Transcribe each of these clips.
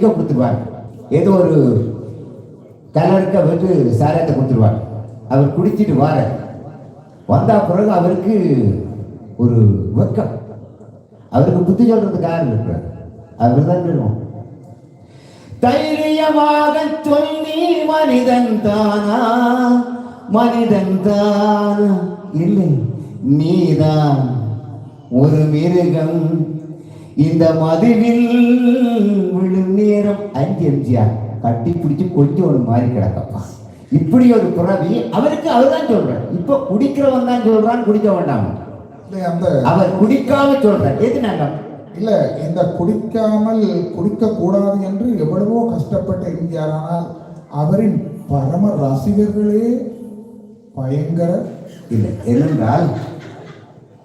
குடிக்க கொடுத்துருவார்? ஏதோ ஒரு கலருக்க வந்து சாராயத்தை கொடுத்துருவார். அவர் குடிச்சிட்டு வார. வந்தா பிறகு அவருக்கு ஒரு வெக்கம் அவருக்கு புத்தி சொல்றதுக்கு யார் இருக்கிறார்? அவர் தான் தைரியமாக சொல்லி மனிதன் தானா? மனிதன் தானா? இல்லை. நீதான் ஒரு மிருகம். இந்த மதுவில் விழும் நேரம் அஞ்சு எம்ஜிஆர். கட்டி பிடிச்சு கொஞ்சம் ஒரு மாதிரி கிடக்கப்பா இப்படி ஒரு புறவி அவருக்கு அவர் தான் சொல்றார். இப்ப குடிக்கிறவன் தான் சொல்றான் குடிக்க வேண்டாம் அவர் குடிக்காம சொல்றார். எது நாங்க? இல்ல இந்த குடிக்காமல் குடிக்க கூடாது என்று எவ்வளவோ கஷ்டப்பட்ட எம்ஜிஆர். ஆனால் அவரின் பரம ரசிகர்களே பயங்கர இல்லை என்னென்றால்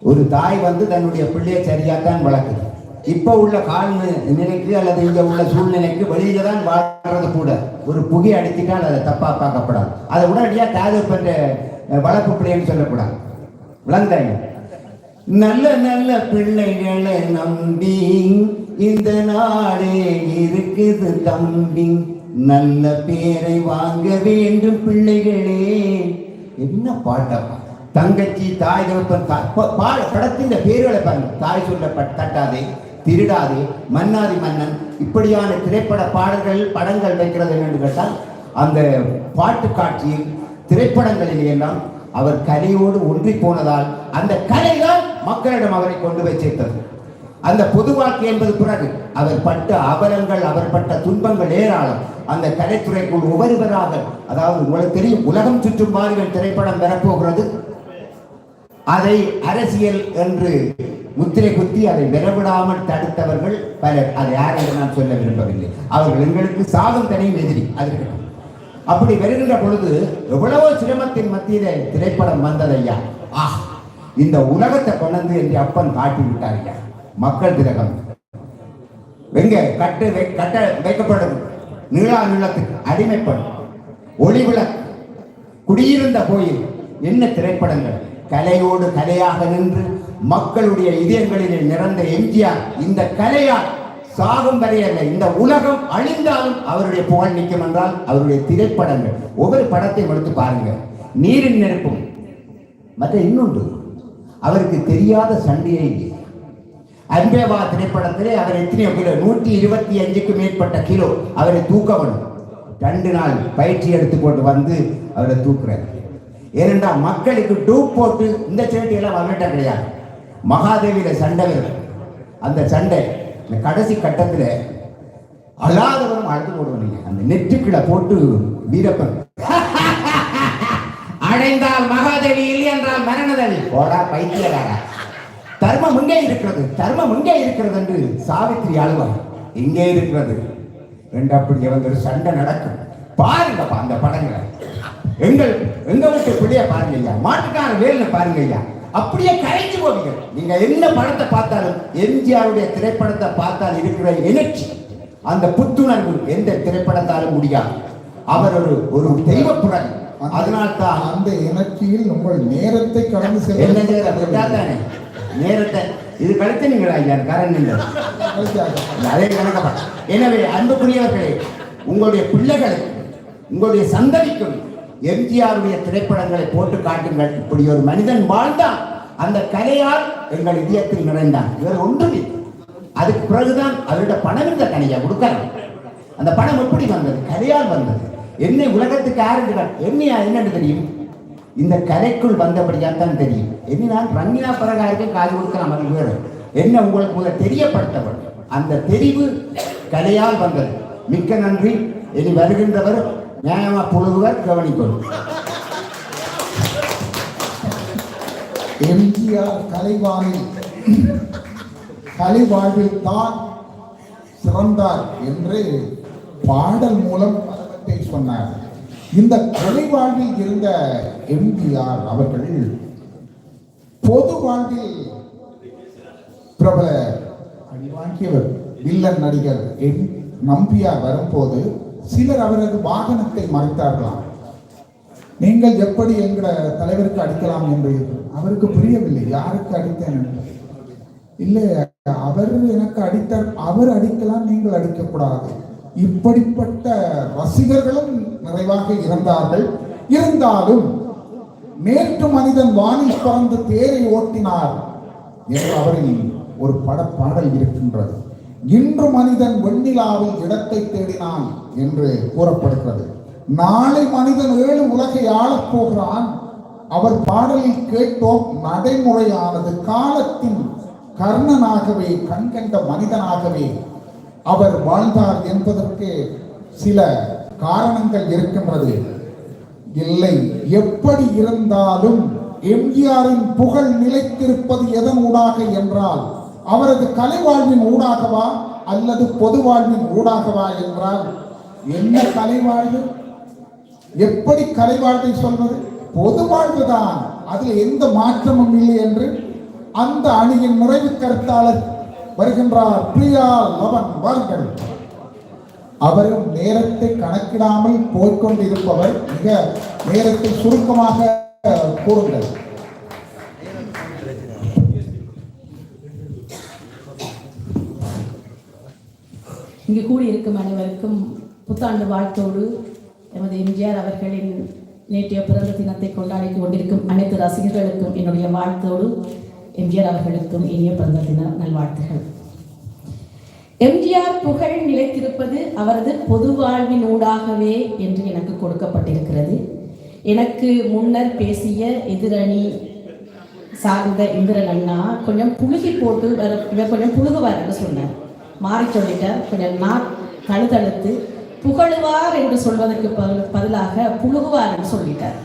ஒரு தாய் வந்து தன்னுடைய பிள்ளையை சரியாத்தான் வளர்க்குது. இப்போ உள்ள கால நிலைக்கு அல்லது இங்க உள்ள சூழ்நிலைக்கு வெளியில தான் வாழ்றது கூட. ஒரு புகை அடித்துட்டால் அதை தப்பா பார்க்கப்படாது. அதை உடனடியாக தாது பண்ற வழக்கு பிள்ளைன்னு சொல்லக்கூடாது. விளந்தாங்க நல்ல நல்ல பிள்ளைகளை நம்பி இந்த நாடே இருக்குது தம்பி நல்ல பேரை வாங்க வேண்டும் பிள்ளைகளே. என்ன பாட்டப்பா? தங்கச்சி தாய் தகப்பன் படத்தின் பேர்களை பாருங்க. தாய் சொல்ல பட்- தட்டாதே. திருடாதே மன்னாதி மன்னன் இப்படியான திரைப்பட பாடல்கள் படங்கள் வைக்கிறது என்று கேட்டால் அந்த பாட்டு காட்சியில் திரைப்படங்களில் எல்லாம் அவர் கலையோடு ஒன்றி போனதால் அந்த கலைதான் மக்களிடம் அவரை கொண்டு போய் சேர்த்தது. அந்த பொது வாழ்க்கை என்பது பிறகு அவர் பட்ட அபலங்கள் அவர் பட்ட துன்பங்கள் ஏராளம். அந்த கலைத்துறைக்குள் ஒவ்வொருவராக அதாவது உங்களுக்கு தெரியும் உலகம் சுற்றும் பாருங்கள் திரைப்படம் பெறப்போகிறது அதை அரசியல் என்று முத்திரை குத்தி அதை விரவிடாமல் தடுத்தவர்கள் பலர். அது யார் என்று நான் சொல்ல விரும்பவில்லை. அவர்கள் எங்களுக்கு சாகும் தனியும் எதிரி. அது அப்படி வருகின்ற பொழுது எவ்வளவோ சிரமத்தின் மத்தியிலே திரைப்படம் வந்ததையா? ஆ இந்த உலகத்தை கொண்டது என்று அப்பன் காட்டி விட்டார் ஐயா. மக்கள் திலகம். எங்க? கட்டு வை- கட்ட வைக்கப்படும். நீளா நீளத்துக்கு அடிமைப்படும். ஒளி குடியிருந்த கோயில். என்ன திரைப்படங்கள்? கலையோடு கலையாக நின்று மக்களுடைய இதயங்களிலே நிறந்த எம்ஜிஆர் இந்த கலையால் சாகும் வரை அல்ல இந்த உலகம் அழிந்தாலும் அவருடைய புகழ் நிற்கும் என்றால் அவருடைய திரைப்படங்கள் ஒவ்வொரு படத்தையும் எடுத்து பாருங்க. நீரின் நெருப்பும். மற்ற இன்னொன்று அவருக்கு தெரியாத சண்டையே இல்லை. அன்பேவா திரைப்படத்திலே அவர் எத்தனையோ கிலோ நூற்றி இருபத்தி அஞ்சுக்கு மேற்பட்ட கிலோ அவரை தூக்க வேணும் ரெண்டு நாள் பயிற்சி எடுத்துக்கொண்டு வந்து அவரை தூக்குறாரு. ஏனென்றால் மக்களுக்கு டூப் போட்டு இந்த சேட்டையெல்லாம் அவர்கிட்ட கிடையாது. மகாதேவியில சண்டை அந்த சண்டை இந்த கடைசி கட்டத்தில் அழாதவரும் அழுது போடுவீங்க அந்த நெற்றுக்கிட போட்டு வீரப்பன். அடைந்தால் மகாதேவி இல்லை என்றால் மரணதேவி. போடா பைத்தியக்காரா. தர்மம் இங்கே இருக்கிறது தர்மம் இங்கே இருக்கிறது என்று சாவித்திரி அழுவார் இங்கே இருக்கிறது. ரெண்டு அப்படி வந்து ஒரு சண்டை நடக்கும். பாருங்கப்பா அந்த படங்களை. எங்கள் எங்க வீட்டு பிள்ளைய பாருங்க ஐயா. மாட்டுக்கார வேலை பாருங்க ஐயா. அப்படியே கரைஞ்சு போவீங்க. நீங்க என்ன படத்தை பார்த்தாலும் எம்ஜிஆருடைய திரைப்படத்தை பார்த்தால் இருக்கிற எனர்ஜி அந்த புத்துணர்வு எந்த திரைப்படத்தாலும் முடியாது. அவர் ஒரு ஒரு தெய்வ புறன் அதனால்தான் அந்த எனர்ஜியில் உங்கள் நேரத்தை கடந்து என்ன செல்வது நேரம் நேரத்தை இது கழித்து நீங்கள் ஐயா? காரணம் இல்லை. அதே கணக்கப்பா எனவே அன்புக்குரியவர்களே உங்களுடைய பிள்ளைகளுக்கு உங்களுடைய சந்ததிக்கும் எம்ஜிஆருடைய திரைப்படங்களை போட்டு காட்டுங்கள். இப்படி ஒரு மனிதன் வாழ்ந்தான். அந்த கலையால் எங்கள் இதயத்தில் நிறைந்தான். இவர் ஒன்றுமே அதுக்கு பிறகுதான் அவருடைய பணம் இருந்த கலையை கொடுக்கலாம் அந்த பணம் எப்படி வந்தது? கலையால் வந்தது. என்னை உலகத்துக்கு யாருங்கிறார் என்னையா என்னன்னு தெரியும்? இந்த கலைக்குள் வந்தபடியாக தான் தெரியும். என்ன நான் ரங்கீனா பிரகாருக்கு காது கொடுக்கலாம் அது வேறு. என்ன உங்களுக்கு முதல் தெரியப்படுத்தப்படும்? அந்த தெரிவு கலையால் வந்தது. மிக்க நன்றி. இனி வருகின்றவர் நியாயமாக புழுகுவர் கவனிக்கணும். எம்ஜிஆர் கலைவானில் கலைவாழ்வில் தான் சிறந்தார் என்று பாடல் மூலம் பலவற்றை சொன்னார். இந்த கலைவாழ்வில் இருந்த எம்ஜிஆர் அவர்கள் பொது வாழ்வில் பிரபல அடிவாங்கியவர் வில்லன் நடிகர் எம். நம்பியார் வரும்போது சிலர் அவரது வாகனத்தை மறைத்தார்களாம். நீங்கள் எப்படி எங்கட தலைவருக்கு அடிக்கலாம் என்று அவருக்கு புரியவில்லை. யாருக்கு அடித்தேன் இல்லை அவர் எனக்கு அடித்தார் அவர் அடிக்கலாம் நீங்கள் அடிக்கக்கூடாது. இப்படிப்பட்ட ரசிகர்களும் நிறைவாக இருந்தார்கள். இருந்தாலும் நேற்று மனிதன் வானில் பறந்து தேரை ஓட்டினார் என்று அவரில் ஒரு பட பாடல் இருக்கின்றது. இன்று மனிதன் வெண்ணிலாவில் இடத்தை தேடினான் என்று கூறப்படுகிறது. நாளை மனிதன் ஏழு உலகை ஆளப் போகிறான். அவர் பாடலில் கேட்டோம் நடைமுறையானது. காலத்தின் கர்ணனாகவே கண்கண்ட மனிதனாகவே அவர் வாழ்ந்தார் என்பதற்கு சில காரணங்கள் இருக்கின்றது. இல்லை எப்படி இருந்தாலும் எம்ஜிஆரின் புகழ் நிலைத்திருப்பது எதன் ஊடாக என்றால் அவரது கலை வாழ்வின் ஊடாகவா அல்லது பொது வாழ்வின் ஊடாகவா என்றால் என்ன கலை வாழ்வு? எப்படி கலை வாழ்வை சொல்வது? பொது வாழ்வுதான். அதில் எந்த மாற்றமும் இல்லை என்று அந்த அணியின் நிறைவு கருத்தாளர் வருகின்றார். பிரியா லவன் வாருங்கள். அவரும் நேரத்தை கணக்கிடாமல் போய்கொண்டிருப்பவர் மிக நேரத்தை சுருக்கமாக கூறுங்கள். இங்கு கூடியிருக்கும் அனைவருக்கும் புத்தாண்டு வாழ்த்தோடு எமது எம்ஜிஆர் அவர்களின் நேற்றைய பிறந்த தினத்தை கொண்டாடி கொண்டிருக்கும் அனைத்து ரசிகர்களுக்கும் என்னுடைய வாழ்த்தோடு எம்ஜிஆர் அவர்களுக்கும் இனிய பிறந்த தின நல்வாழ்த்துகள். எம்ஜிஆர் புகழ் நிலைத்திருப்பது அவரது பொது வாழ்வின் ஊடாகவே என்று எனக்கு கொடுக்கப்பட்டிருக்கிறது. எனக்கு முன்னர் பேசிய எதிரணி சார்ந்த இந்திரன் அண்ணா கொஞ்சம் புழுகி போட்டு வர இவர் கொஞ்சம் புழுகுவார்னு சொன்னார். மாறி சொல்லிட்டார் பின்னர் நான் கழுதழுத்து புகழுவார் என்று சொல்வதற்கு பதிலாக புழுகுவார் என்று சொல்லிட்டார்.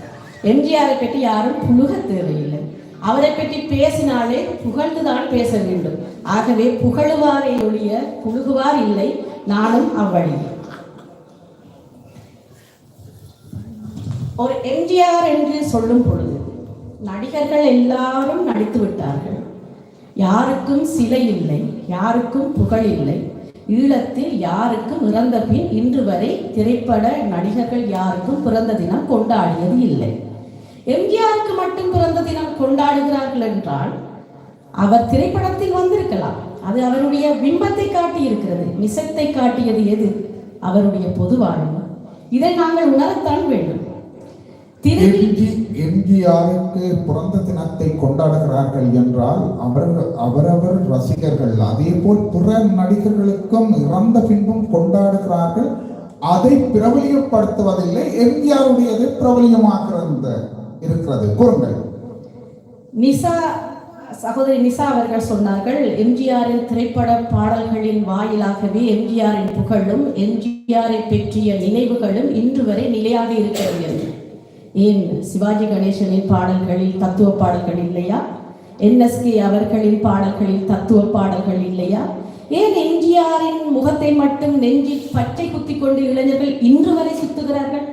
எம்ஜிஆரை பற்றி யாரும் புழுக தேவையில்லை. அவரை பற்றி பேசினாலே புகழ்ந்துதான் பேச வேண்டும். ஆகவே புகழுவாரை ஒழிய புழுகுவார் இல்லை நானும் அவ்வழியே. ஒரு எம்ஜிஆர் என்று சொல்லும் பொழுது நடிகர்கள் எல்லாரும் நடித்து விட்டார்கள். யாருக்கும் சிலை இல்லை. யாருக்கும் புகழ் இல்லை. ஈழத்தில் யாருக்கும் இறந்த பின் இன்று வரை திரைப்பட நடிகர்கள் யாருக்கும் பிறந்த தினம் கொண்டாடியது இல்லை. எம்ஜிஆருக்கு மட்டும் பிறந்த தினம் கொண்டாடுகிறார்கள் என்றால் அவர் திரைப்படத்தில் வந்திருக்கலாம். அது அவருடைய பிம்பத்தை காட்டி இருக்கிறது நிசத்தை காட்டியது எது? அவருடைய பொது வாழ்வு. இதை நாங்கள் உணரத்தான் வேண்டும். திரும்பி எம்ஜிஆருக்கு பிறந்த தினத்தை கொண்டாடுகிறார்கள் என்றால் அவர்கள் அவரவர் ரசிகர்கள் அதே போல் பிற நடிகர்களுக்கும் இறந்த பின்பும் கொண்டாடுகிறார்கள். அதை பிரபலியப்படுத்துவதில்லை எம்ஜிஆருடையது பிரபலியமாக இருக்கிறது. கூறுங்கள். நிசா சகோதரி நிசா அவர்கள் சொன்னார்கள் எம்ஜிஆரின் திரைப்பட பாடல்களின் வாயிலாகவே எம்ஜிஆரின் புகழும் எம்ஜிஆரை பற்றிய நினைவுகளும் இன்று வரை நிலையாக இருக்கிறது என்று. ஏன் சிவாஜி கணேசனின் பாடல்களில் தத்துவ பாடல்கள் இல்லையா? என்எஸ்கே அவர்களின் பாடல்களில் தத்துவ பாடல்கள் இல்லையா? ஏன் எம்ஜிஆரின் முகத்தை மட்டும் நெஞ்சில் பச்சை குத்தி கொண்டு இளைஞர்கள் இன்று வரை சுத்துகிறார்கள்?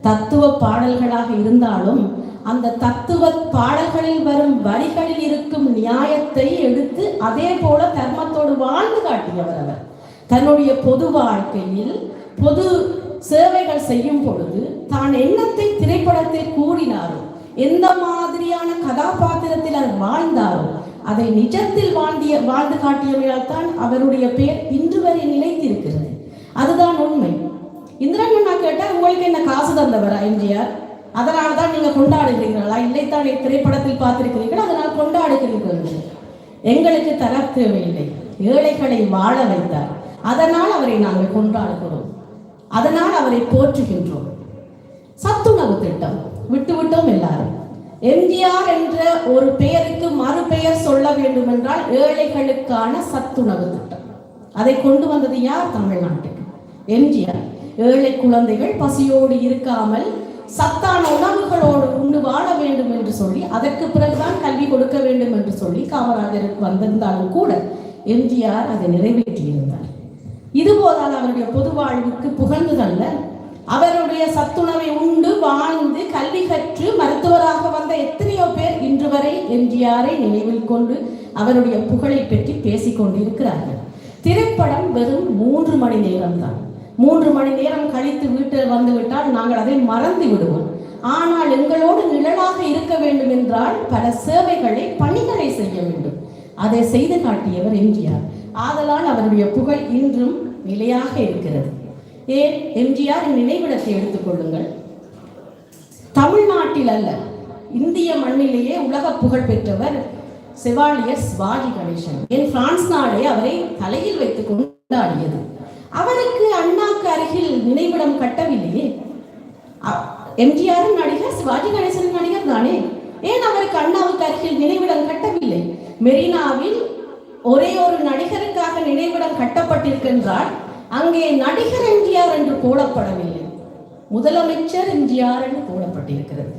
தத்துவ பாடல்களாக இருந்தாலும் அந்த தத்துவ பாடல்களில் வரும் வரிகளில் இருக்கும் நியாயத்தை எடுத்து அதே போல தர்மத்தோடு வாழ்ந்து காட்டியவர் அவர். தன்னுடைய பொது வாழ்க்கையில் பொது சேவைகள் செய்யும் பொழுது தான் எண்ணத்தை திரைப்படத்தில் கூறினாரோ எந்த மாதிரியான கதாபாத்திரத்தில் அவர் வாழ்ந்தாரோ அதை நிஜத்தில் வாழ்ந்திய வாழ்ந்து காட்டியவையால் தான் அவருடைய பெயர் இன்று வரை நிலைத்திருக்கிறது. அதுதான் உண்மை. இந்திரன் அண்ணா கேட்டால் உங்களுக்கு என்ன காசு தந்தவரா எம்ஜிஆர்? அதனால தான் நீங்கள் கொண்டாடுகிறீர்களா? இல்லைத்தான் திரைப்படத்தில் பார்த்திருக்கிறீர்கள் அதனால் கொண்டாடுகிறீர்கள் எங்களுக்கு தர தேவையில்லை. ஏழைகளை வாழ வைத்தார். அதனால் அவரை நாங்கள் கொண்டாடுகிறோம். அதனால் அவரை போற்றுகின்றோம். சத்துணவு திட்டம். விட்டுவிட்டோம் எல்லாரும். எம்ஜிஆர் என்ற ஒரு பெயருக்கு மறுபெயர் சொல்ல வேண்டும் என்றால் ஏழைகளுக்கான சத்துணவு திட்டம். அதை கொண்டு வந்தது யார்? தமிழ்நாட்டுக்கு. எம்ஜிஆர். ஏழை குழந்தைகள் பசியோடு இருக்காமல் சத்தான உணவுகளோடு உண்டு வாழ வேண்டும் என்று சொல்லி அதற்கு பிறகுதான் கல்வி கொடுக்க வேண்டும் என்று சொல்லி காமராஜருக்கு வந்திருந்தாலும் கூட எம்ஜிஆர் அதை நிறைவேற்றியிருந்தார். இது போதால் அவருடைய பொது வாழ்வுக்கு புகழ்ந்ததல்ல. அவருடைய சத்துணவை உண்டு வாழ்ந்து கல்வி கற்று மருத்துவராக வந்த எத்தனையோ பேர் இன்று வரை எம்ஜிஆரை நினைவில் கொண்டு அவருடைய புகழை பற்றி பேசிக் கொண்டிருக்கிறார்கள். திரைப்படம் வெறும் மூன்று மணி நேரம்தான். மூன்று மணி நேரம் கழித்து வீட்டில் வந்துவிட்டால் நாங்கள் அதை மறந்து விடுவோம். ஆனால் எங்களோடு நிழலாக இருக்க வேண்டும் என்றால் பல சேவைகளை பணிகளை செய்ய வேண்டும். அதை செய்து காட்டியவர் எம்ஜிஆர். ஆதலால் அவருடைய புகழ் இன்றும் நிலையாக இருக்கிறது. ஏன்? எம்ஜிஆர் நினைவிடத்தை எடுத்துக்கொள்ளுங்கள் தமிழ்நாட்டில் அல்ல இந்திய மண்ணிலேயே உலக புகழ் பெற்றவர் செவாலியர் சிவாஜி கணேசன். என் பிரான்ஸ் நாடே அவரை தலையில் வைத்துக் கொண்டாடியது. அவருக்கு அண்ணாக்கு அருகில் நினைவிடம் கட்டவில்லையே. எம்ஜிஆர் நடிகர் சிவாஜி கணேசன் நடிகர் தானே? ஏன் அவருக்கு அண்ணாவுக்கு அருகில் நினைவிடம் கட்டவில்லை? மெரினாவில் ஒரே ஒரு நடிகருக்காக நினைவிடம் கட்டப்பட்டிருக்கின்றால் அங்கே நடிகர் எம்ஜிஆர் என்று போடப்படவில்லை. முதலமைச்சர் எம்ஜிஆர் என்று போடப்பட்டிருக்கிறது.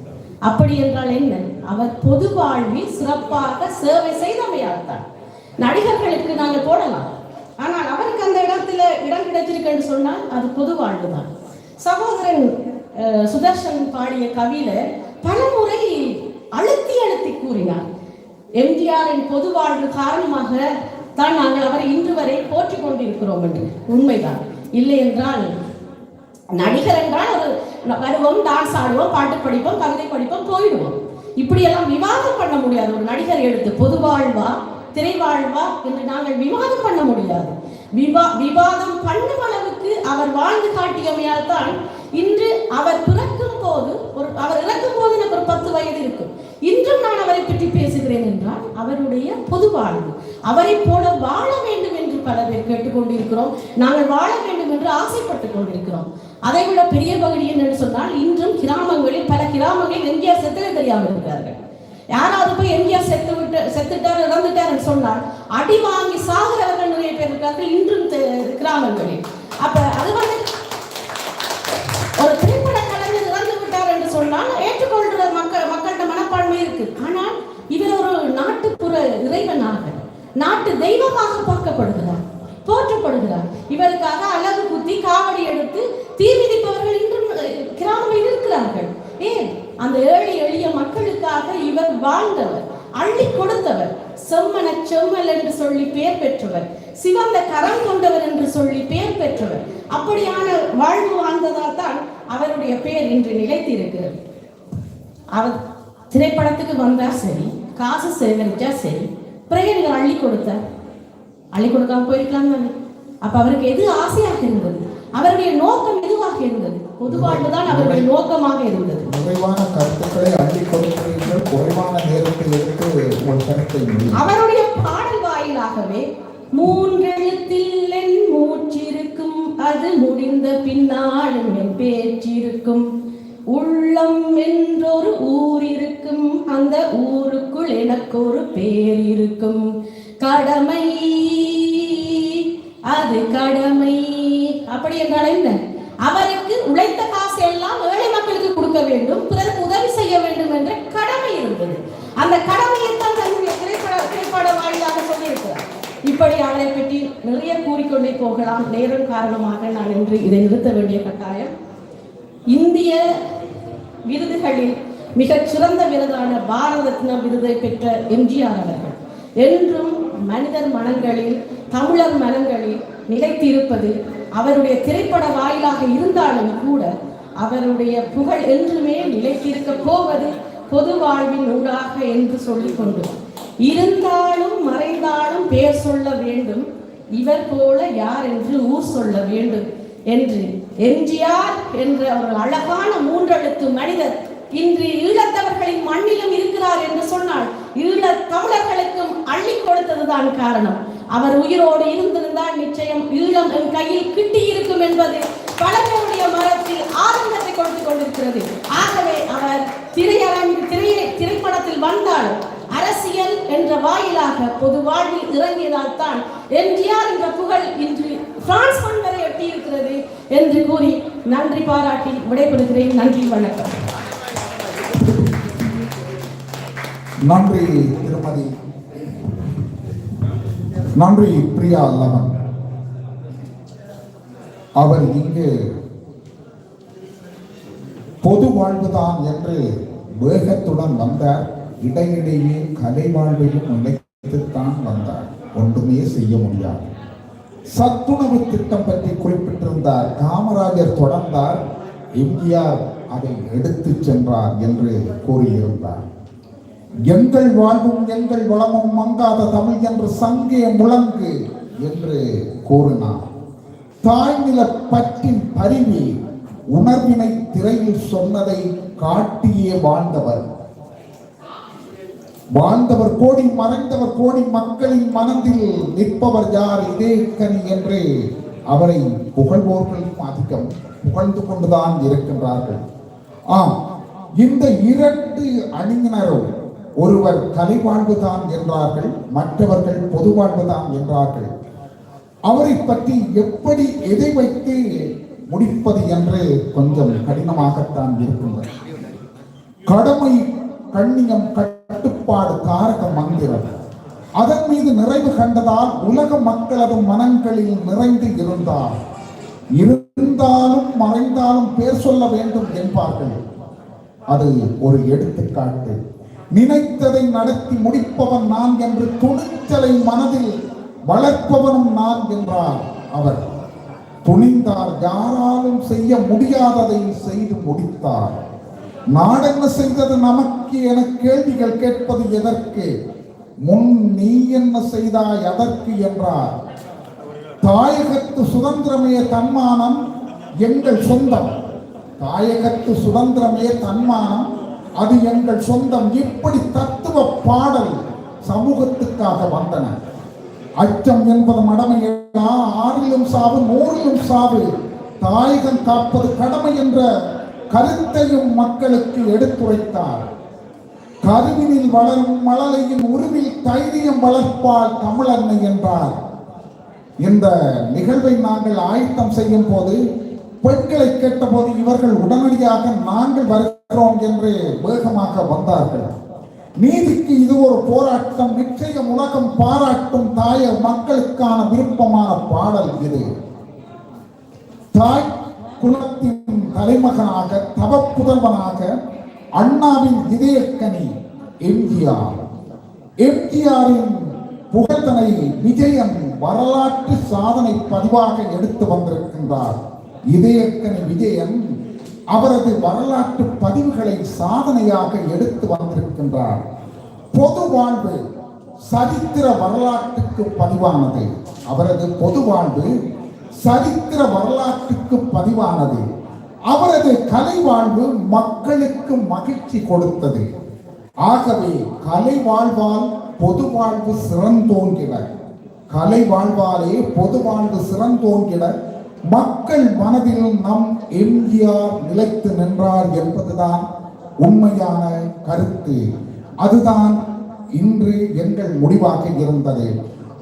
அப்படி என்றால் என்ன? அவர் பொது வாழ்வில் சிறப்பாக சேவை செய்தமையால்தான் நடிகர்களுக்கு நாங்கள் போடலாம். ஆனால் அவருக்கு அந்த இடத்துல இடம் கிடைச்சிருக்குன்னு சொன்னால் அது பொது வாழ்வு தான். சகோதரன் சுதர்ஷன் பாடிய கவியில பலமுறை அழுத்தி அழுத்தி கூறினார். எம்ஜிஆரின் பொது வாழ்வு காரணமாக தான் நாங்கள் அவரை இன்று வரை போற்றிக் கொண்டிருக்கிறோம் என்று. உண்மைதான். இல்லை என்றால் நடிகர் என்றால் ஒரு வருவோம் டான்ஸ் ஆடுவோம் பாட்டு படிப்போம் கவிதை படிப்போம் போயிடுவோம். இப்படியெல்லாம் விவாதம் பண்ண முடியாது. ஒரு நடிகர் எடுத்து பொது வாழ்வா திரை வாழ்வா என்று நாங்கள் விவாதம் பண்ண முடியாது. விவா விவாதம் பண்ணும் அளவுக்கு அவர் வாழ்ந்து காட்டியமையால் தான் இன்று அவர் பிறக்கும் போது ஒரு அவர் இறக்கும் போது எனக்கு ஒரு பத்து வயது இருக்கும். இன்றும் நான் அவரை பற்றி பேசுகிறேன் என்றால் அவருடைய பொது வாழ்வு. அவரை போல வாழ வேண்டும் என்று பல பேர் கேட்டுக்கொண்டிருக்கிறோம். நாங்கள் வாழ வேண்டும் என்று ஆசைப்பட்டுக் கொண்டிருக்கிறோம். அதை விட பெரிய பகுதி என்னன்னு சொன்னால் இன்றும் கிராமங்களில் பல கிராமங்களில் எம்ஜிஆர் செத்தவே தெரியாமல் இருக்கிறார்கள். யாராவது போய் எம்ஜிஆர் செத்து விட்டு செத்துட்டார் இறந்துட்டாருன்னு சொன்னால் அடி வாங்கி சாகிறவர்கள் நிறைய பேர் இருக்கார்கள் இன்றும் கிராமங்களில். அப்ப அது வந்து ஒரு திரைப்பட கலைஞர் இறந்து விட்டார் என்று ஏற்றுக்கொள்கிற மக்கள் மக்கள்கிட்ட மனப்பான்மை இருக்கு. ஆனால் இவர் ஒரு நாட்டுப்புற இறைவனாக நாட்டு தெய்வமாக பார்க்கப்படுகிறார் போற்றப்படுகிறார் இவருக்காக அழகு குத்தி காவடி எடுத்து தீ மிதிப்பவர்கள் இன்றும் கிராமங்களில் இருக்கிறார்கள். ஏன்? அந்த ஏழை எளிய மக்களுக்காக இவர் வாழ்ந்தவர் அள்ளி கொடுத்தவர் செம்மன செம்மல் என்று சொல்லி பெயர் பெற்றவர் சிவந்த கரம் கொண்டவர் என்று சொல்லி பெயர் பெற்றவர். அப்படியான வாழ்வு வாழ்ந்ததால் தான் அவருடைய பெயர் இன்று நிலைத்திருக்கிறது. அவர் திரைப்படத்துக்கு வந்தா சரி காசு சேகரிச்சா சரி பிரேயர்கள் அள்ளி கொடுத்தார் அள்ளி கொடுக்காம போயிருக்கலாம் தானே? அப்ப அவருக்கு எது ஆசையாக இருந்தது? அவருடைய நோக்கம் எதுவாக இருந்தது? பொது வாழ்வு தான் அவருடைய நோக்கமாக இருந்தது. நிறைவான கருத்துக்களை அள்ளி கொடுக்கிறீர்கள். குறைவான நேரத்தில் கருத்தை முடியும் அவருடைய பாடல் வாயிலாகவே மூன்றெழுத்தில் என் மூச்சிருக்கும் அது முடிந்த பின்னாலும் என் பேச்சிருக்கும். உள்ளம் என்றொரு ஊர் இருக்கும் அந்த ஊருக்குள் எனக்கு ஒரு பேர் இருக்கும் கடமை அது கடமை. அப்படி என்றால் என்ன? அவருக்கு உழைத்த காசு எல்லாம் ஏழை மக்களுக்கு கொடுக்க வேண்டும். பிறருக்கு உதவி செய்ய வேண்டும் என்ற கடமை இருந்தது. அந்த கடமையை தான் தன்னுடைய திரைப்பட திரைப்பட வாயிலாக சொல்லியிருக்கிறார். இப்படி அவளை பற்றி நிறைய கூறிக்கொண்டே போகலாம். நேரம் காரணமாக நான் இன்று இதை நிறுத்த வேண்டிய கட்டாயம். இந்திய விருதுகளில் மிகச் சிறந்த விருதான பாரத ரத்ன விருதை பெற்ற எம்ஜிஆர் அவர்கள். என்றும் மனிதர் மனங்களில் தமிழர் மனங்களில் நிலைத்திருப்பது அவருடைய திரைப்பட வாயிலாக இருந்தாலும் கூட அவருடைய புகழ் என்றுமே நிலைத்திருக்க போவது பொது வாழ்வின் ஊடாக என்று சொல்லிக் கொண்டு இருந்தாலும் மறைந்தாலும் பேர் சொல்ல வேண்டும் இவர் போல யார் என்று ஊர் சொல்ல வேண்டும். என்று எம்ஜிஆர் என்ற ஒரு அழகான மூன்றெழுத்து மனிதர் இன்று ஈழத்தவர்களின் மண்ணிலும் இருக்கிறார் என்று சொன்னால் ஈழத் தமிழர்களுக்கும் அள்ளி கொடுத்ததுதான் காரணம். அவர் உயிரோடு இருந்திருந்தால் நிச்சயம் ஈழம் என் கையில் கிட்டி இருக்கும் என்பது பலருடைய மரத்தில் ஆனந்தத்தை கொடுத்து கொண்டிருக்கிறது. ஆகவே அவர் திரையரங்கு திரையை திரைப்படத்தில் வந்தால் அரசியல் என்ற வாயிலாக பொது வாழ்வில் இறங்கியதால் தான் எம்ஜிஆர் என்ற புகழ் இன்று பிரான்ஸ் மண் வரை எட்டி இருக்கிறது என்று கூறி நன்றி பாராட்டி விடைபெறுகிறேன். நன்றி வணக்கம். நன்றி திருமதி. நன்றி பிரியா அல்லவன் அவர் இங்கு பொது வாழ்வுதான் என்று வேகத்துடன் வந்தார். இடையிடையே கலை வாழ்வையும் நினைத்துத்தான் வந்தார். ஒன்றுமே செய்ய முடியாது. சத்துணவு திட்டம் பற்றி குறிப்பிட்டிருந்தார். காமராஜர் தொடர்ந்தார். எம்ஜிஆர் அதை எடுத்துச் சென்றார் என்று கூறியிருந்தார். எங்கள் வாழ்வும் எங்கள் வளமும் மங்காத தமிழ் என்று சங்கே முழங்கு என்று கூறினார். தாய்நில பற்றின் பரிவு உணர்வினை திரையில் சொன்னதை காட்டியே வாழ்ந்தவர் வாழ்ந்தவர் கோடி மறைந்தவர் கோடி மக்களின் மனதில் நிற்பவர் யார்? இதே கனி என்று அவரை புகழ்வோர்கள் அதிகம் புகழ்ந்து கொண்டுதான் இருக்கின்றார்கள். ஆம் இந்த இரண்டு அணியினரும் ஒருவர் கலை வாழ்வுதான் என்றார்கள் மற்றவர்கள் பொது வாழ்வுதான் என்றார்கள். அவரை பற்றி எப்படி எதை வைத்து முடிப்பது என்று கொஞ்சம் கடினமாகத்தான் இருக்கின்றது. கடமை கண்ணியம் கட்டுப்பாடு காரக மந்திரம். அதன் மீது நிறைவு கண்டதால் உலக மக்களது மனங்களில் நிறைந்து இருந்தார். இருந்தாலும் மறைந்தாலும் பேர் சொல்ல வேண்டும் என்பார்கள். அது ஒரு எடுத்துக்காட்டு. நினைத்ததை நடத்தி முடிப்பவன் நான் என்று துணிச்சலை மனதில் வளர்ப்பவனும் நான் என்றார் அவர். துணிந்தார் யாராலும் செய்ய முடியாததை செய்து முடித்தார். நாடென்ன செய்தது நமக்கு என கேள்விகள் கேட்பது எதற்கு? முன் நீ என்ன செய்தாய் அதற்கு என்றார். தாயகத்து சுதந்திரமே தன்மானம் எங்கள் சொந்தம். தாயகத்து சுதந்திரமே தன்மானம் அது எங்கள் சொந்தம். இப்படி தத்துவ பாடல் சமூகத்துக்காக வந்தன. அச்சம் என்பது மடமையா ஆறிலும் சாவு நூறிலும் சாவு. தாயகம் காப்பது கடமை என்ற கருத்தையும் மக்களுக்கு எடுத்துரைத்தார். கருவினில் வளரும் மலரையும் உருவில் தைரியம் வளர்ப்பால் தமிழன்னை என்றார். இந்த நிகழ்வை நாங்கள் ஆயத்தம் செய்யும் போது பெண்களை கேட்டபோது இவர்கள் உடனடியாக நாங்கள் வருகிறோம் என்று வேகமாக வந்தார்கள். நீதிக்கு இது ஒரு போராட்டம் நிச்சயம் உலகம் பாராட்டும் தாய மக்களுக்கான விருப்பமான பாடல் இது. தாய் குலத்தின் தலைமகனாக தவப்புதல்வனாக அண்ணாவின் இதயக்கனி எம்ஜிஆர். எம்ஜிஆரின் புகழ்தனை விஜயன் வரலாற்று சாதனை பதிவாக எடுத்து வந்திருக்கின்றார். இதயக்கனி விஜயன் அவரது வரலாற்று பதிவுகளை சாதனையாக எடுத்து வந்திருக்கின்றார். பொது வாழ்வு சரித்திர வரலாற்றுக்கு பதிவானது. அவரது பொது வாழ்வு சரித்திர வரலாற்றுக்கு பதிவானது. அவரது கலை வாழ்வு மக்களுக்கு மகிழ்ச்சி கொடுத்தது. ஆகவே கலை வாழ்வால் பொது வாழ்வு சிறந்தோங்கிட கலை வாழ்வாலே பொது வாழ்வு சிறந்தோங்கிட மக்கள் மனதில் நம் எம்ஜிஆர் நிலைத்து நின்றார் என்பதுதான் உண்மையான கருத்து. அதுதான் இன்று எங்கள் முடிவாக இருந்தது.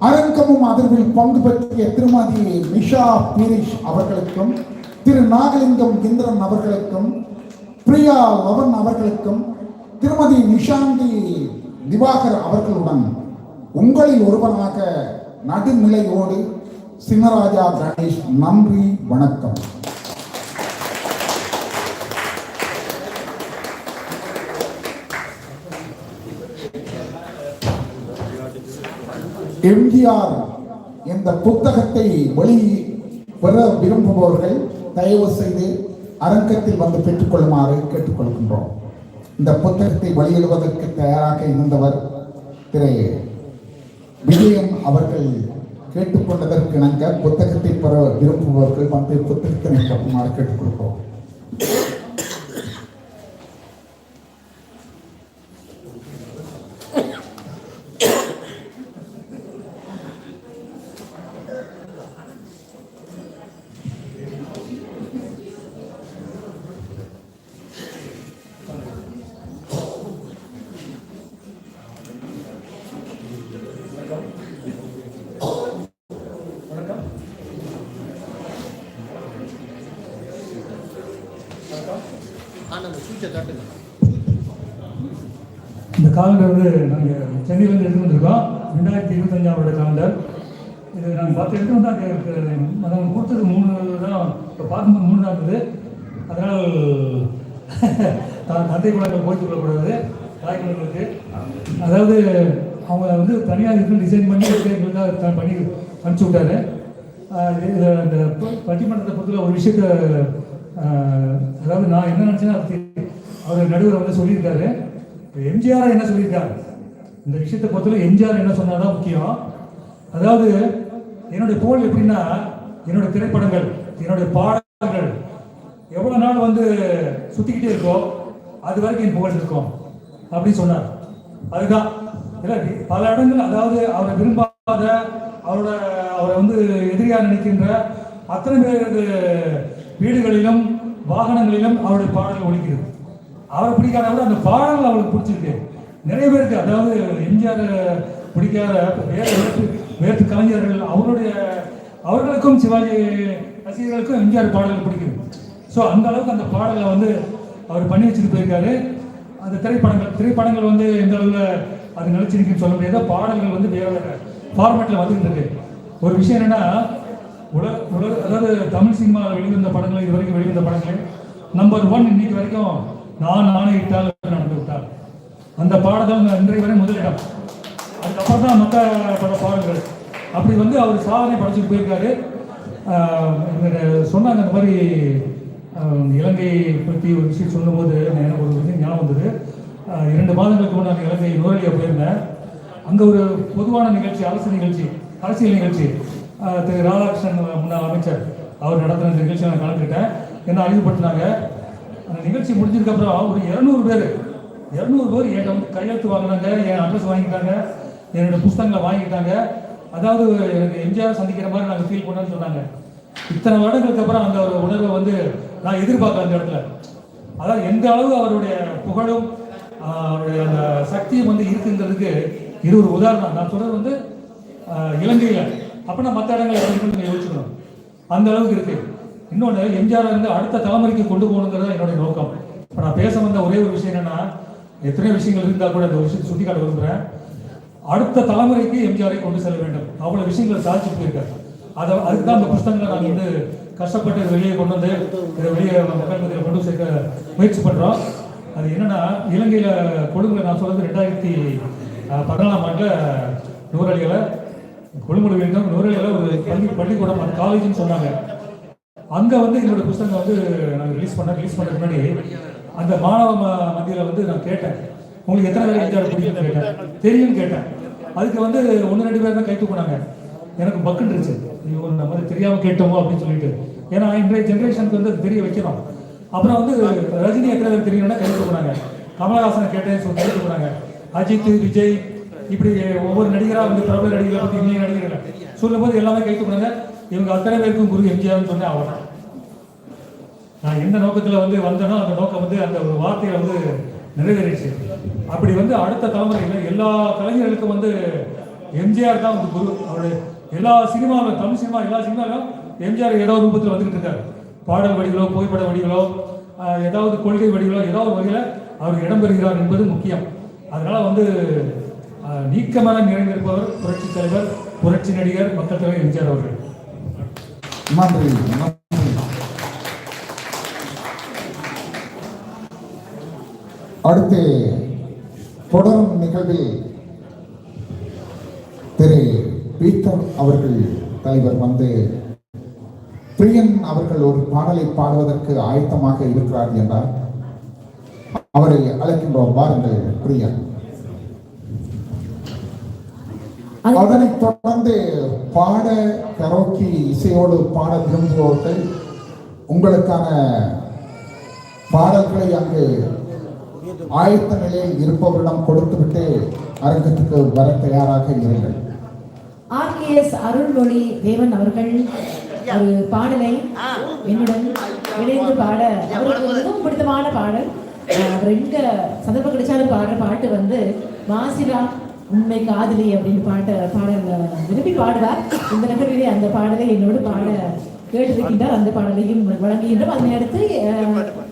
அரங்கமும் அதிர்வில் பங்கு பற்றிய திருமதி நிஷா பீரிஷ் அவர்களுக்கும் திரு நாகலிங்கம் இந்திரன் அவர்களுக்கும் பிரியா லவன் அவர்களுக்கும் திருமதி நிஷாந்தி திவாகர் அவர்களுடன் உங்களில் ஒருவனாக நடுநிலையோடு சிம்மராஜா கணேஷ் நன்றி வணக்கம். எம்ஜிஆர் இந்த புத்தகத்தை வெளி பெற விரும்புபவர்கள் தயவு செய்து அரங்கத்தில் வந்து பெற்றுக்கொள்ளுமாறு கேட்டுக்கொள்கின்றோம். இந்த புத்தகத்தை வெளியிடுவதற்கு தயாராக இருந்தவர் திரு. விஜயம் அவர்கள் கேட்டுக்கொண்டதற்கு இணங்க புத்தகத்தை பெற விரும்புபவர்கள் வந்து புத்தகத்தை கட்டுமாறு கேட்டுக்கொள்கிறோம். இந்த காலண்டர் வந்து நாங்கள் சென்னையிலேருந்து எடுத்து வந்திருக்கோம். ரெண்டாயிரத்தி இருபத்தஞ்சாவோட காலண்டர் இது நாங்கள் பார்த்து எடுத்து வந்தால் அவங்க கொடுத்தது மூணு தான் இப்போ பார்க்கும்போது மூணு தான் இருக்குது. அதனால் தந்தை குழந்தைகள் போய்த்து கொள்ளக்கூடாது தாய் அதாவது அவங்க வந்து தனியாக இருக்கு டிசைன் பண்ணி எங்களுக்காக பண்ணி அனுப்பிச்சி விட்டாரு. இந்த அந்த பட்டிமன்றத்தை பொறுத்தவரை ஒரு விஷயத்த அதாவது நான் என்ன நினச்சேன்னா அவர் நடுவர் வந்து சொல்லியிருக்காரு. எம்ஜிஆர் என்ன சொல்லியிருக்காரு? இந்த விஷயத்தை பொறுத்தவரை எம்ஜிஆர் என்ன சொன்னாதான் முக்கியம். அதாவது என்னுடைய கோல் எப்படின்னா என்னுடைய திரைப்படங்கள் என்னுடைய பாடல்கள் எவ்வளோ நாள் வந்து சுற்றிக்கிட்டே இருக்கோ அது வரைக்கும் என் புகழ் இருக்கும். அப்படின்னு சொன்னார். அதுதான். இல்லை பல இடங்கள் அதாவது அவரை விரும்பாத அவரோட அவரை வந்து எதிரியாக நினைக்கின்ற அத்தனை பேரது வீடுகளிலும் வாகனங்களிலும் அவருடைய பாடல்கள் ஒழிக்கிறது அவரை பிடிக்காத விட அந்த பாடல்கள் அவளுக்கு பிடிச்சிருக்கு. நிறைய பேருக்கு அதாவது எம்ஜிஆர் பிடிக்காத வேற வேற்று வேற்று கலைஞர்கள் அவருடைய அவர்களுக்கும் சிவாஜி ரசிகர்களுக்கும் எம்ஜிஆர் பாடல்கள் பிடிக்குது. ஸோ அந்த அளவுக்கு அந்த பாடலை வந்து அவர் பண்ணி வச்சுட்டு போயிருக்காரு. அந்த திரைப்படங்கள் திரைப்படங்கள் வந்து எந்த அளவில் அது நிலைச்சிருக்குன்னு சொல்ல முடியாத? பாடல்கள் வந்து வேற வேற ஃபார்மேட்டில் வந்துட்டு இருக்கு. ஒரு விஷயம் என்னன்னா உலக உலக அதாவது தமிழ் சினிமாவில் வெளிவந்த படங்கள் இது வரைக்கும் வெளிவந்த படங்கள் நம்பர் ஒன் இன்னைக்கு வரைக்கும் நான் ஆணையிட்டால் நடந்து விட்டால் அந்த பாடல்கள் இன்றைய வரை முதலிடம் அதுக்கப்புறம் தான் மற்ற பல பாடல்கள். அப்படி வந்து அவர் சாதனை படைச்சிட்டு போயிருக்காரு. சொன்னாங்க அந்த மாதிரி இலங்கை பற்றி ஒரு விஷயம் சொல்லும்போது எனக்கு ஒரு விஷயம் ஞாபகம் வந்தது. இரண்டு மாதங்களுக்கு முன்னாடி இலங்கை நுரலியா போயிருந்தேன். அங்கே ஒரு பொதுவான நிகழ்ச்சி அரசு நிகழ்ச்சி அரசியல் நிகழ்ச்சி. திரு ராதாகிருஷ்ணன் முன்னாள் அமைச்சர் அவர் நடத்தின இந்த நான் கலந்துக்கிட்டேன். என்ன அறிவுப்படுத்தினாங்க அந்த நிகழ்ச்சி முடிஞ்சதுக்கப்புறம் ஒரு இரநூறு பேர் இரநூறு பேர் என் வந்து கையெழுத்து வாங்கினாங்க என் அட்ரஸ் வாங்கிட்டாங்க என்னோட புஸ்தகங்களை வாங்கிட்டாங்க அதாவது எனக்கு எம்ஜிஆர் சந்திக்கிற மாதிரி நாங்கள் ஃபீல் பண்ணோன்னு சொன்னாங்க. இத்தனை வருடங்களுக்கு அப்புறம் அந்த ஒரு உணர்வை வந்து நான் எதிர்பார்க்கல அந்த இடத்துல. அதாவது எந்த அளவு அவருடைய புகழும் அவருடைய அந்த சக்தியும் வந்து இருக்குங்கிறதுக்கு இது ஒரு உதாரணம். நான் சொல்றது வந்து இலங்கையில். அப்படின்னா மற்ற இடங்களை யோசிக்கணும் அந்த அளவுக்கு இருக்குது இன்னொன்று எம்ஜிஆர் வந்து அடுத்த தலைமுறைக்கு கொண்டு போகணுங்கிறது தான் என்னுடைய நோக்கம். இப்போ நான் பேச வந்த ஒரே ஒரு விஷயம் என்னன்னா எத்தனையோ விஷயங்கள் இருந்தால் கூட அந்த விஷயத்தை சுட்டி காட்ட விரும்புகிறேன் அடுத்த தலைமுறைக்கு எம்ஜிஆரை கொண்டு செல்ல வேண்டும். அவ்வளோ விஷயங்களை சாதிச்சு போயிருக்காரு. அதை அதுக்கு தான் அந்த புஸ்தகங்களை நாங்கள் வந்து கஷ்டப்பட்டு வெளியே கொண்டு வந்து இதை வெளியே மக்கள் மத்தியில் கொண்டு சேர்க்க முயற்சி பண்ணுறோம் அது என்னன்னா இலங்கையில் கொழும்புல நான் சொல்றது ரெண்டாயிரத்தி பதினாலாம் ஆண்டில் நூறாளிகளை கொழும்புல வேண்டும். நூறாளிகளை ஒரு பள்ளி பள்ளிக்கூடம் காலேஜ்னு சொன்னாங்க. அங்கே வந்து என்னோட புஸ்தகம் வந்து நாங்கள் ரிலீஸ் பண்ண ரிலீஸ் பண்ணுறதுக்கு முன்னாடி அந்த மாணவ ம- வந்து நான் கேட்டேன். உங்களுக்கு எத்தனை பேர் எம்ஜிஆர் பிடிக்கும்னு கேட்டேன். தெரியும்னு கேட்டேன். அதுக்கு வந்து ஒன்று ரெண்டு பேர் தான் கை தூக்குனாங்க. எனக்கு பக்குன்றுச்சு. இருந்துச்சு ஐயோ நம்ம மாதிரி தெரியாமல் கேட்டோமோ அப்படின்னு சொல்லிட்டு. ஏன்னா இன்றைய ஜென்ரேஷனுக்கு வந்து அது தெரிய வைக்கணும். அப்புறம் வந்து ரஜினி எத்தனை பேர் தெரியணும்னா கை தூக்குனாங்க. கமலஹாசன் கேட்டேன் சொல்லி கை தூக்குனாங்க. அஜித் விஜய் இப்படி ஒவ்வொரு நடிகராக வந்து பிரபல நடிகரை பற்றி இந்திய நடிகர்கள் சொல்லும்போது எல்லாமே கை தூக்குனாங்க. இவங்க அத்தனை பேருக்கும் குரு எம்ஜிஆர்னு சொன்னேன் அவன் நான் எந்த நோக்கத்தில் வந்து வந்தேனோ அந்த நோக்கம் வந்து அந்த ஒரு வார்த்தையை வந்து நிறைவேறிச்சு. அப்படி வந்து அடுத்த தலைமுறையில் எல்லா கலைஞர்களுக்கும் வந்து எம்ஜிஆர் தான் வந்து குரு. அவருடைய எல்லா சினிமாவிலும் தமிழ் சினிமா எல்லா சினிமாவிலும் எம்ஜிஆர் ஏதோ ரூபத்தில் வந்துக்கிட்டு இருக்காரு. பாடல் வடிகளோ புகைப்பட வடிகளோ ஏதாவது கொள்கை வடிகளோ ஏதோ ஒரு வகையில் அவர் இடம்பெறுகிறார் என்பது முக்கியம். அதனால் வந்து நீக்கமான நிறைந்திருப்பவர் புரட்சி தலைவர் புரட்சி நடிகர் மக்கள் தலைவர் எம்ஜிஆர் அவர்கள். நன்றி அடுத்து தொடரும் நிகழ்வில் திரு பீத்தர் அவர்கள் தலைவர் வந்து பிரியன் அவர்கள் ஒரு பாடலை பாடுவதற்கு ஆயத்தமாக இருக்கிறார் என்றார். அவரை அழைக்கின்றோம். வாருங்கள் பிரியன். அதனைத் தொடர்ந்து பாட கரோக்கி இசையோடு பாட விரும்புபவர்கள் உங்களுக்கான பாடல்களை அங்கு ஆயத்த நிலையில் இருப்பவரிடம் கொடுத்துவிட்டு அரங்கத்துக்கு வர தயாராக இருங்கள். ஆர்கேஎஸ் அருள்மொழி தேவன் அவர்கள் ஒரு பாடலை என்னுடன் இணைந்து பாட அவருக்கு மிகவும் பிடித்தமான பாடல். அவர் எங்க சந்தர்ப்பம் கிடைச்சாலும் பாடுற பாட்டு வந்து வாசிரா உண்மை காதலி அப்படின்னு பாட்ட பாடல் விரும்பி பாடுவார். இந்த நிகழ்விலே அந்த பாடலை என்னோடு பாட கேட்டிருக்கின்றார். அந்த பாடலையும் வழங்குகின்றோம். அதனை அடுத்து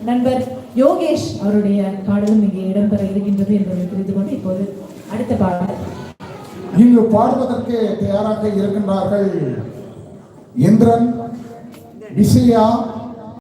நண்பர் யோகேஷ் அவருடைய பாடலும் இங்கே இடம்பெற இருக்கின்றது என்பதை தெரிந்து கொண்டு இப்போது அடுத்த பாடல். இங்கு பாடுவதற்கு தயாராக இருக்கின்றார்கள் இந்திரன் விசயா